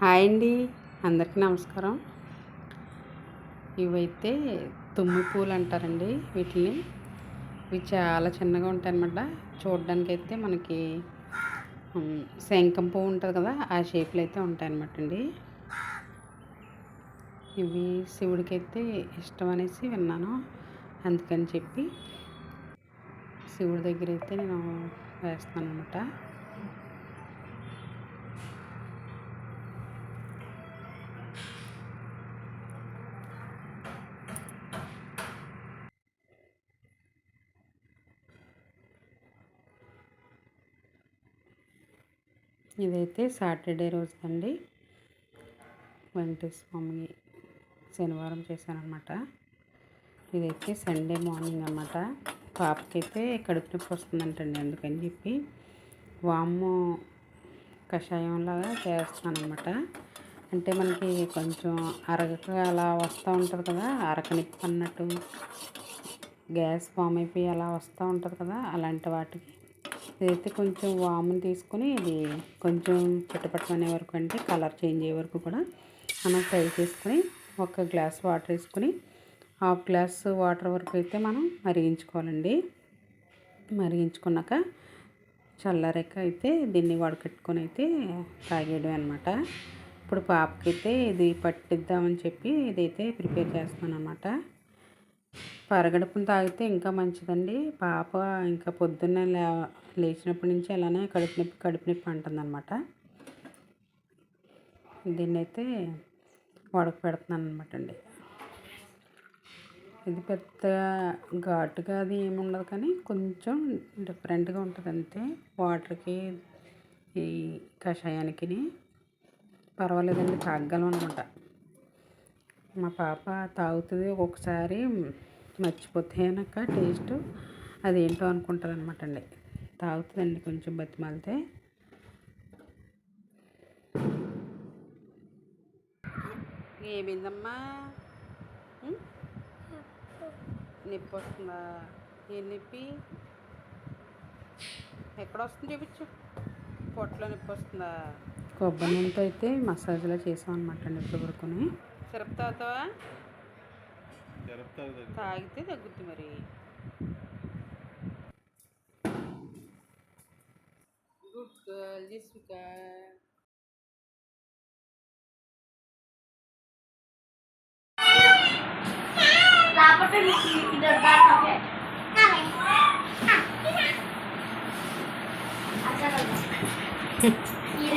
Hi అండి అందరికీ నమస్కారం. ఇవైతే తుమ్మి పూలు అంటారండి వీటిని. ఇవి చాలా చిన్నగా ఉంటాయి అనమాట చూడడానికి అయితే మనకి శంఖం పువ్వు ఉంటుంది కదా ఆ షేప్లో అయితే ఉంటాయన్నమాట అండి. ఇవి శివుడికైతే ఇష్టం అనేసి విన్నాను. అందుకని చెప్పి శివుడి దగ్గర అయితే నేను వేస్తాను అనమాట ఇదైతే సాటర్డే రోజు అండి స్వామి శనివారం చేశానమాట ఇదైతే సండే మార్నింగ్ అన్నమాట. పాపకైతే కడుపు నొప్పి వస్తుందంటండి అందుకని చెప్పి వాము కషాయంలాగా చేస్తానమాట అంటే మనకి కొంచెం అరగక అలా వస్తూ ఉంటుంది కదా అరక అన్నట్టు గ్యాస్ ఫామ్ అయిపోయి అలా వస్తూ ఉంటుంది కదా అలాంటి వాటికి ఇదైతే కొంచెం వామును తీసుకొని ఇది కొంచెం చిట్టపట్టమనే వరకు అంటే కలర్ చేంజ్ అయ్యే వరకు కూడా మనం ఫ్రై చేసుకొని ఒక గ్లాస్ వాటర్ వేసుకొని హాఫ్ గ్లాస్ వాటర్ వరకు అయితే మనం మరిగించుకోవాలండి. మరిగించుకున్నాక చల్లారాక అయితే దీన్ని వడకట్టుకొని అయితే తాగేయడం అనమాట ఇప్పుడు పాపకైతే ఇది పట్టిద్దామని చెప్పి ఇదైతే ప్రిపేర్ చేస్తాను అనమాట పరగడుపున తాగితే ఇంకా మంచిదండి. పాప ఇంకా పొద్దున్నే లే లేచినప్పటి నుంచి అలానే కడుపు నొప్పి కడుపు నొప్పి అంటుందన్నమాట. దీన్నైతే అయితే పెడుతున్నాను అనమాట అండి ఇది పెద్ద ఘాటుగా అది ఏమి ఉండదు కానీ కొంచెం డిఫరెంట్గా ఉంటుంది అంతే. వాటర్కి ఈ కషాయానికి పర్వాలేదండి తాగలం అనమాట మా పాప తాగుతుంది ఒక్కొక్కసారి మర్చిపోతేనక టేస్ట్ అదేంటో అనుకుంటుంది అనమాట అండి. తాగుతుందండి కొంచెం బతిమాలితే. ఏమైందమ్మా? నొప్పి వస్తుందా? ఏ నొప్పి? ఎక్కడ వస్తుంది చూపించు. పొట్టలో నొప్పి వస్తుందా? కొబ్బరి నూనెతో అయితే మసాజ్లా చేసాం అనమాట అండి ఇప్పుడు వరకుని సిరప్ తాగుతావా జరుపుతారు దగ్గర తాగితే తగ్గుద్ది మరి good girl Jessica Sit down.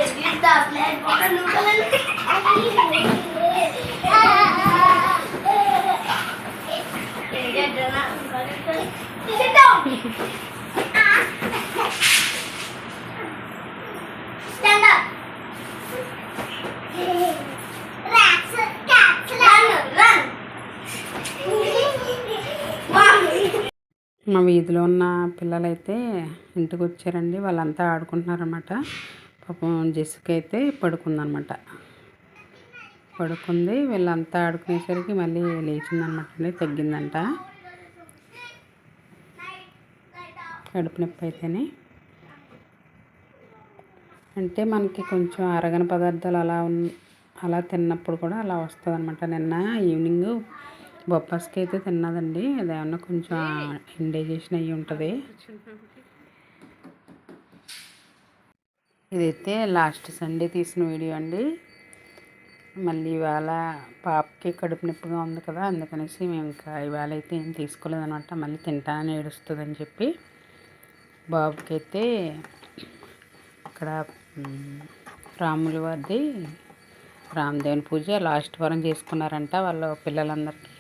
Stand up. Rats, cats, run, run. Mommy. మా వీధిలో ఉన్న పిల్లలైతే ఇంటికి వచ్చారండి వాళ్ళంతా ఆడుకుంటున్నారన్నమాట. పాపం జెస్సుకి అయితే పడుకుందనమాట పడుకుంది. వీళ్ళంతా ఆడుకునేసరికి మళ్ళీ లేచిందనమాట అండి. తగ్గిందంట. కడుపు నొప్పి అయితేనే. అంటే మనకి కొంచెం అరగని పదార్థాలు అలా ఉన్ అలా తిన్నప్పుడు కూడా అలా వస్తుంది అనమాట నిన్న ఈవినింగ్ బొప్పాస్కి అయితే తిన్నదండి. అదేమన్నా కొంచెం ఇండైజేషన్ అయ్యి ఉంటుంది. ఇదైతే లాస్ట్ సండే తీసిన వీడియో అండి. మళ్ళీ ఇవాళ పాపకి కడుపు నొప్పిగా ఉంది కదా అందుకనేసి మేము ఇంకా ఇవాళ అయితే ఏం తీసుకోలేదనమాట మళ్ళీ తింటానని ఏడుస్తుందని చెప్పి బాబుకి అయితే ఇక్కడ రాముల వారిది రామదేవుని పూజ లాస్ట్ వారం చేసుకున్నారంట. వాళ్ళ పిల్లలందరికీ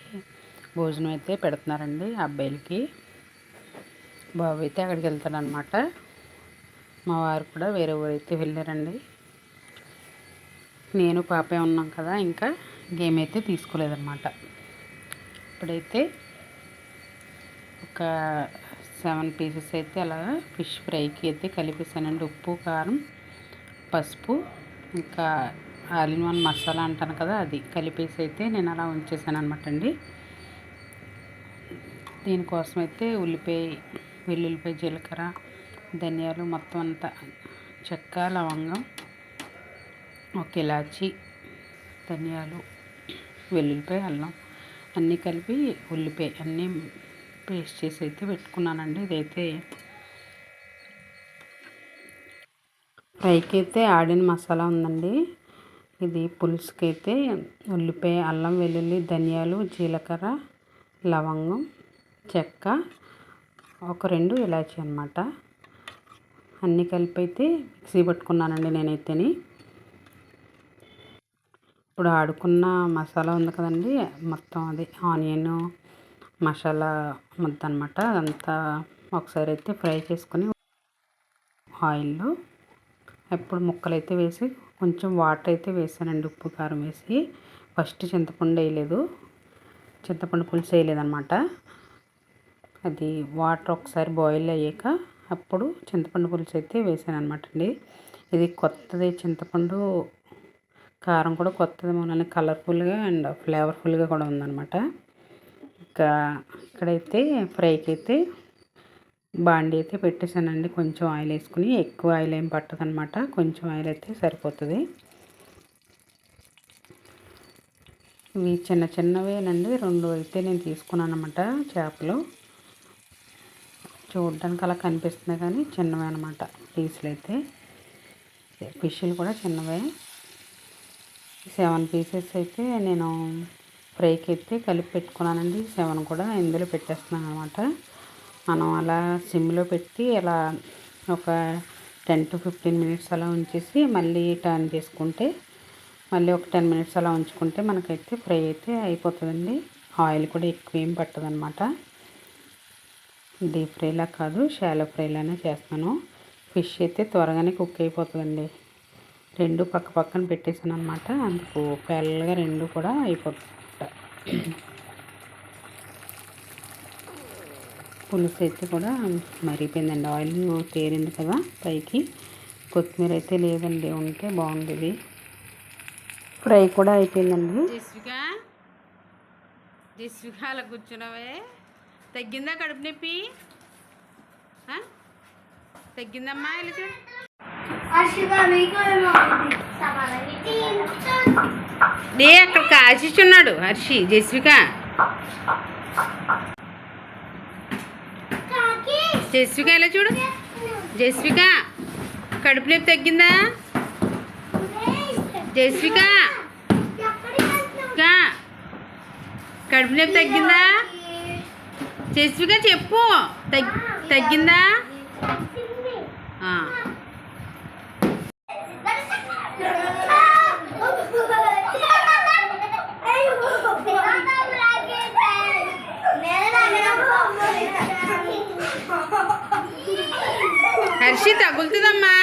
భోజనం అయితే పెడుతున్నారండి అబ్బాయిలకి. బాబు అయితే అక్కడికి వెళ్తాడనమాట మా వారు కూడా వేరే ఊరైతే వెళ్ళారండి. నేను పాపే ఉన్నాం కదా ఇంకా గేమ్ అయితే తీసుకోలేదన్నమాట. ఇప్పుడైతే ఒక సెవెన్ పీసెస్ అయితే అలాగా ఫిష్ ఫ్రైకి అయితే కలిపేసానండి ఉప్పు కారం పసుపు ఇంకా ఆల్ ఇన్ వన్ మసాలా అంటాను కదా అది కలిపేసి అయితే నేను అలా ఉంచేసాను అనమాట అండి. దీనికోసం అయితే ఉల్లిపాయ వెల్లుల్లిపాయ జీలకర్ర ధనియాలు మొత్తం అంతా చెక్క లవంగం ఒక ఇలాచి ధనియాలు వెల్లుల్లిపాయ అల్లం అన్నీ కలిపి ఉల్లిపాయ అన్నీ పేస్ట్ చేసి అయితే పెట్టుకున్నానండి. ఇదైతే ఫ్రైకి అయితే ఆడిన మసాలా ఉందండి. ఇది పులుసుకి అయితే ఉల్లిపాయ అల్లం వెల్లుల్లి ధనియాలు జీలకర్ర లవంగం చెక్క ఒక రెండు ఇలాచి అనమాట అన్నీ కలిపి అయితే మిక్సీ పట్టుకున్నానండి నేనైతేని. ఇప్పుడు ఆడుకున్న మసాలా ఉంది కదండి మొత్తం అది ఆనియన్ మసాలా ముద్ద అనమాట అదంతా ఒకసారి అయితే ఫ్రై చేసుకొని ఆయిల్లో ఇప్పుడు ముక్కలు అయితే వేసి కొంచెం వాటర్ అయితే వేసానండి ఉప్పు కారం వేసి. ఫస్ట్ చింతపండు వేయలేదు చింతపండు పులుసు వేయలేదన్నమాట అది వాటర్ ఒకసారి బాయిల్ అయ్యాక అప్పుడు చింతపండు పులుసు అయితే వేసాను అనమాట అండి. ఇది కొత్తది చింతపండు కారం కూడా కొత్తది మనల్ని కలర్ఫుల్గా అండ్ ఫ్లేవర్ఫుల్గా కూడా ఉందన్నమాట. ఇంకా ఇక్కడైతే ఫ్రైకి అయితే బాండి అయితే పెట్టేశానండి. కొంచెం ఆయిల్ వేసుకుని ఎక్కువ ఆయిల్ ఏం పట్టదనమాట కొంచెం ఆయిల్ అయితే సరిపోతుంది. ఇవి చిన్న చిన్నవేనండి. రెండు అయితే నేను తీసుకున్నాను అనమాట చేపలు. చూడడానికి అలా కనిపిస్తున్నాయి కానీ చిన్నవే అనమాట పీసులు అయితే ఫిష్లు కూడా చిన్నవే. సెవెన్ పీసెస్ అయితే నేను ఫ్రైకి అయితే కలిపి పెట్టుకున్నానండి. సెవెన్ కూడా ఇందులో పెట్టేస్తున్నాను అనమాట మనం అలా సిమ్లో పెట్టి అలా ఒక టెన్ టు ఫిఫ్టీన్ మినిట్స్ అలా ఉంచేసి మళ్ళీ టర్న్ చేసుకుంటే మళ్ళీ ఒక టెన్ మినిట్స్ అలా ఉంచుకుంటే మనకైతే ఫ్రై అయితే అయిపోతుందండి. ఆయిల్ కూడా ఎక్కువ ఏం పట్టదనమాట డీప్ ఫ్రైలా కాదు షాలో ఫ్రైలానే చేస్తాను. ఫిష్ అయితే త్వరగానే కుక్ అయిపోతుందండి. రెండు పక్క పక్కన పెట్టేసాను అనమాట అందుకు పెళ్ళగా రెండు కూడా అయిపోతుంట పులుసు అయితే కూడా మరిగిపోయిందండి. ఆయిల్ తేరింది కదా పైకి. కొత్తిమీర అయితే లేదండి. ఉంటే బాగుండేది. ఫ్రై కూడా అయిపోయిందండి. అలా కూర్చున్నావే? తగ్గిందా కడుపు నొప్పి? తగ్గిందమ్మా? వెళ్ళి చూడు. డే అక్కడ కాచిచున్నాడు హర్షి జస్విక. కాకి జస్విక ఇలా చూడు? జస్విక కడుపు నొప్పి తగ్గిందా? జస్విక. కడుపు నొప్పి తగ్గిందా? జస్విక చెప్పు తగ్గిందా? ఆ. హర్షి తగులుతుందమ్మా